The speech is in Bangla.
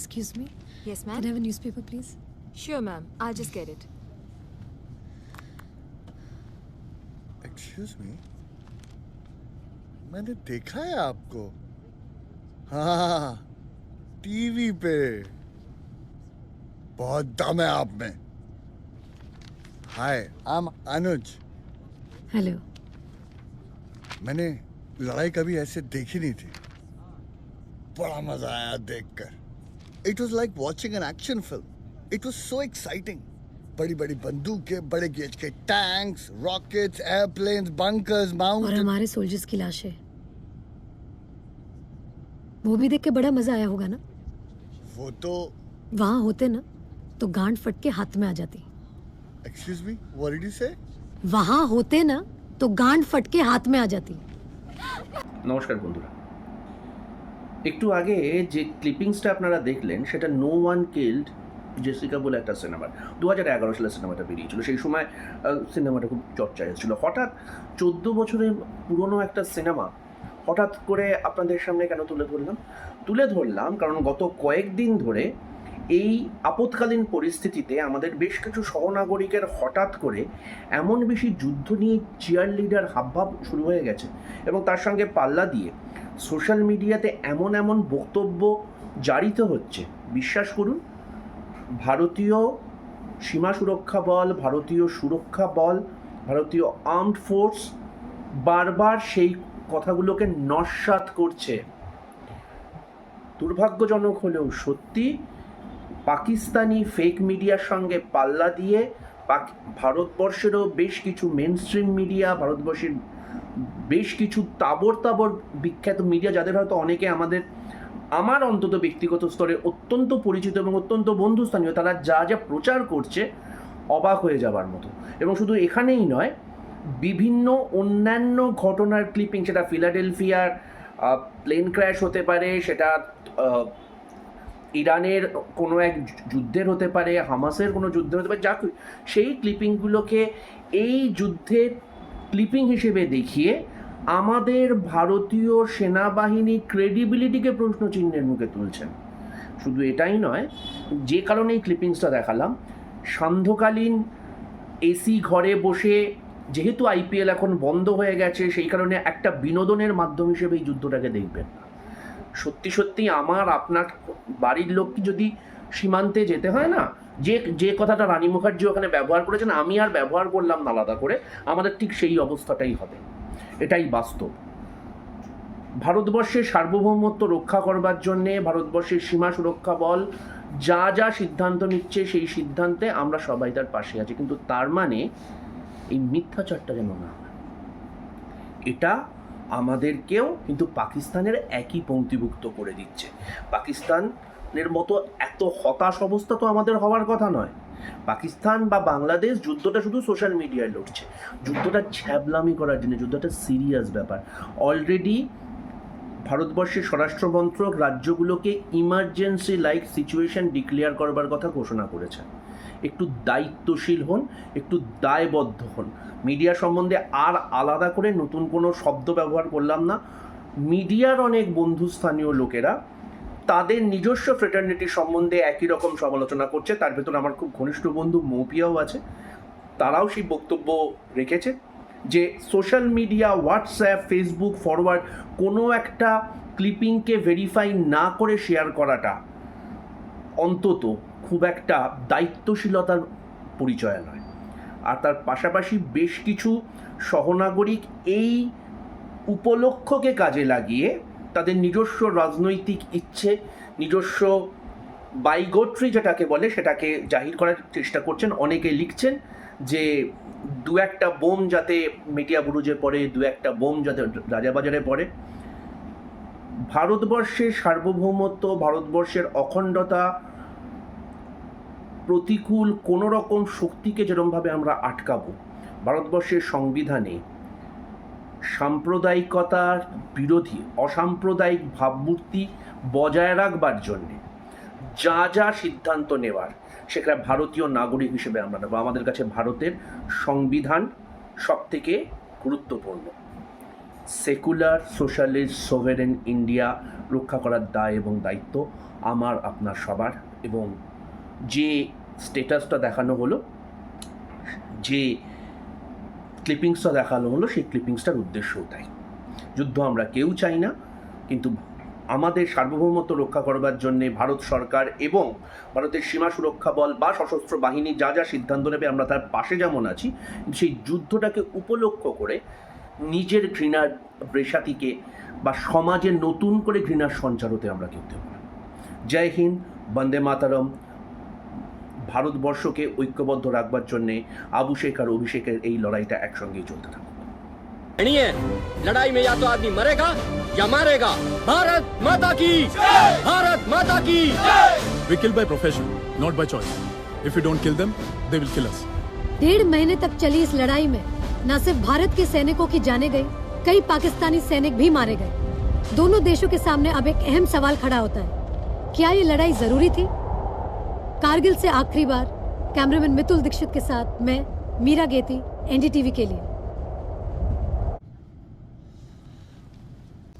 Excuse me. Yes, ma'am? Can I have a newspaper, please? Sure, ma'am. I'll just get it. Excuse me मैंने देखा है आपको हाँ टीवी पे बहुत दम है आप में हाय आई एम अनुज Hello. मैंने लड़ाई कभी ऐसे देखी नहीं थी बड़ा मज़ा आया देखकर it was like watching an action film it was so exciting बड़ी बड़ी बंदूकें बड़े गेज के टैंक्स रॉकेट्स एयरप्लेन्स बंकर्स और माउंटेन हमारे सोल्जर्स की लाशें वो भी देख के बड़ा मजा आया होगा ना वो तो वहां होते ना तो गांड फट के हाथ में आ जाती excuse me what did you say वहां होते ना तो गांड फट के हाथ में आ जाती নমস্কার বন্ধুরা একটু আগে যে ক্লিপিংসটা আপনারা দেখলেন, সেটা নো ওয়ান কিল্ড জেসিকা বলে একটা সিনেমা দু হাজার এগারো সালে সিনেমাটা বেরিয়েছিল। সেই সময় সিনেমাটা খুব চর্চায় এসেছিল। হঠাৎ চোদ্দ বছরের পুরনো একটা সিনেমা হঠাৎ করে আপনাদের সামনে কেন তুলে ধরলাম? তুলে ধরলাম কারণ গত কয়েকদিন ধরে এই আপৎকালীন পরিস্থিতিতে আমাদের বেশ কিছু সহনাগরিকের হঠাৎ করে এমন বেশি যুদ্ধ নিয়ে চিয়ার লিডার হাবভাব শুরু হয়ে গেছে এবং তার সঙ্গে পাল্লা দিয়ে সোশ্যাল মিডিয়াতে এমন এমন বক্তব্য জারিত হচ্ছে। বিশ্বাস করুন, ভারতীয় সীমা সুরক্ষা বল, ভারতীয় সুরক্ষা বল, ভারতীয় আর্মড ফোর্স বারবার সেই কথাগুলোকে নস্বাত করছে। দুর্ভাগ্যজনক হলেও সত্যি পাকিস্তানি ফেক মিডিয়ার সঙ্গে পাল্লা দিয়ে ভারতবর্ষেরও বেশ কিছু মেন স্ট্রিম মিডিয়া ভারতবর্ষের বেশ কিছু তাবর তাবর বিখ্যাত মিডিয়া যাদের হয়তো অনেকে আমাদের, আমার অন্তত ব্যক্তিগত স্তরে অত্যন্ত পরিচিত এবং অত্যন্ত বন্ধুস্থানীয়, তারা যা যা প্রচার করছে অবাক হয়ে যাবার মতো। এবং শুধু এখানেই নয়, বিভিন্ন অন্যান্য ঘটনার ক্লিপিং সেটা ফিলাডেলফিয়ার প্লেন ক্র্যাশ হতে পারে, সেটা ইরানের কোনো এক যুদ্ধের হতে পারে, হামাসের কোনো যুদ্ধ হতে পারে, যা সেই ক্লিপিংগুলোকে এই যুদ্ধের ক্লিপিং হিসেবে দেখিয়ে আমাদের ভারতীয় সেনাবাহিনী ক্রেডিবিলিটিকে প্রশ্ন চিহ্নের মুখে তুলছেন। শুধু এটাই নয়, যে কারণে এই ক্লিপিংসটা দেখালাম, সান্ধ্যকালীন এসি ঘরে বসে যেহেতু আইপিএল এখন বন্ধ হয়ে গেছে, সেই কারণে একটা বিনোদনের মাধ্যম হিসেবে এই যুদ্ধটাকে দেখবেন। সত্যি সত্যি আমার আপনার বাড়ির লোককে যদি সীমান্তে যেতে হয় না, যে যে কথাটা রানী মুখার্জি ওখানে ব্যবহার করেছেন, আমি আর ব্যবহার করলাম না আলাদা করে, আমাদের ঠিক সেই অবস্থাটাই হবে। এটাই বাস্তব। ভারতবর্ষের সার্বভৌমত্ব রক্ষা করবার জন্যে, ভারতবর্ষের সীমা সুরক্ষা বল, যা যা সিদ্ধান্ত নিচ্ছে সেই সিদ্ধান্তে আমরা সবাই তার পাশে আছি। কিন্তু তার মানে এই মিথ্যাচারটা যেন না এটা আমাদেরকেও কিন্তু পাকিস্তানের একই পঙ্ক্তিভুক্ত করে দিচ্ছে। পাকিস্তানের মতো এত হতাশ অবস্থা তো আমাদের হওয়ার কথা নয়। পাকিস্তান বা বাংলাদেশ যুদ্ধটা শুধু সোশ্যাল মিডিয়ায় লড়ছে। যুদ্ধটা ছ্যাবলামি করার জন্য, যুদ্ধটা সিরিয়াস ব্যাপার। অলরেডি ভারতবর্ষের স্বরাষ্ট্র মন্ত্রক রাজ্যগুলোকে ইমার্জেন্সি লাইক সিচুয়েশন ডিক্লেয়ার করবার কথা ঘোষণা করেছে। একটু দায়িত্বশীল হন, একটু দায়বদ্ধ হন। মিডিয়া সম্বন্ধে আর আলাদা করে নতুন কোনো শব্দ ব্যবহার করলাম না। মিডিয়ার অনেক বন্ধুস্থানীয় লোকেরা তাদের নিজস্ব ফ্রেটার্নিটি সম্বন্ধে একই রকম সমালোচনা করছে। তার ভেতর আমার খুব ঘনিষ্ঠ বন্ধু মৌপিয়াও আছে। তারাও সেই বক্তব্য রেখেছে যে social media WhatsApp Facebook forward কোনো একটা ক্লিপিংকে ভেরিফাই না করে শেয়ার করাটা অন্তত খুব একটা দায়িত্বশীলতার পরিচয় নয়। আর তার পাশাপাশি বেশ কিছু সহনাগরিক এই উপলক্ষকে কাজে লাগিয়ে তাদের নিজস্ব রাজনৈতিক ইচ্ছে, নিজস্ব বাইগোট্রি যেটাকে বলে, সেটাকে জাহির করার চেষ্টা করছেন। অনেকে লিখছেন যে দু একটা বোম যাতে মিডিয়া বুরুজে পড়ে, দু একটা বোম যাতে রাজাবাজারে পড়ে। ভারতবর্ষের সার্বভৌমত্ব, ভারতবর্ষের অখণ্ডতা প্রতিকূল কোনো রকম শক্তিকে যেরমভাবে আমরা আটকাবো, ভারতবর্ষের সংবিধানে সাম্প্রদায়িকতার বিরোধী, অসাম্প্রদায়িক ভাবমূর্তি বজায় রাখবার জন্যে যা যা সিদ্ধান্ত নেওয়ার, সেটা ভারতীয় নাগরিক হিসেবে আমরা নেব। আমাদের কাছে ভারতের সংবিধান সব থেকে গুরুত্বপূর্ণ। সেকুলার সোশ্যালিস্ট সোভেরেন ইন্ডিয়া রক্ষা করার দায় এবং দায়িত্ব আমার, আপনার সবার এবং যে স্টেটাসটা দেখানো হলো, যে ক্লিপিংসটা দেখানো হলো, সেই ক্লিপিংসটার উদ্দেশ্যও তাই যুদ্ধ আমরা কেউ চাই না, কিন্তু আমাদের সার্বভৌমত্ব রক্ষা করবার জন্যে ভারত সরকার এবং ভারতের সীমা সুরক্ষা বল বা সশস্ত্র বাহিনী যা যা সিদ্ধান্ত নেবে, আমরা তার পাশে যেমন আছি, সেই যুদ্ধটাকে উপলক্ষ করে নিজের ঘৃণার বৃষাতিকে বা সমাজে নতুন করে ঘৃণার সঞ্চার হতে আমরা কেউ দেব জয় হিন্দ, বন্দে মাতারম। ভারতবর্ষকে ঐক্যবদ্ধ রাখবার জন্যে আবু শেখ আর অভিষেকের এই লড়াইটা একসঙ্গেই চলতে থাকুক नहीं है लड़ाई में या तो आदमी मरेगा या मारेगा भारत माता की भारत माता की We kill by profession, not by choice. If we don't kill them, they will kill us. डेढ़ महीने तक चली इस लड़ाई में न सिर्फ भारत के सैनिकों की जाने गई कई पाकिस्तानी सैनिक भी मारे गए दोनों देशों के सामने अब एक अहम सवाल खड़ा होता है क्या ये लड़ाई जरूरी थी कारगिल से आखिरी बार कैमरामैन मितुल दीक्षित के साथ मैं, मीरा गेती, एनडीटीवी के लिए।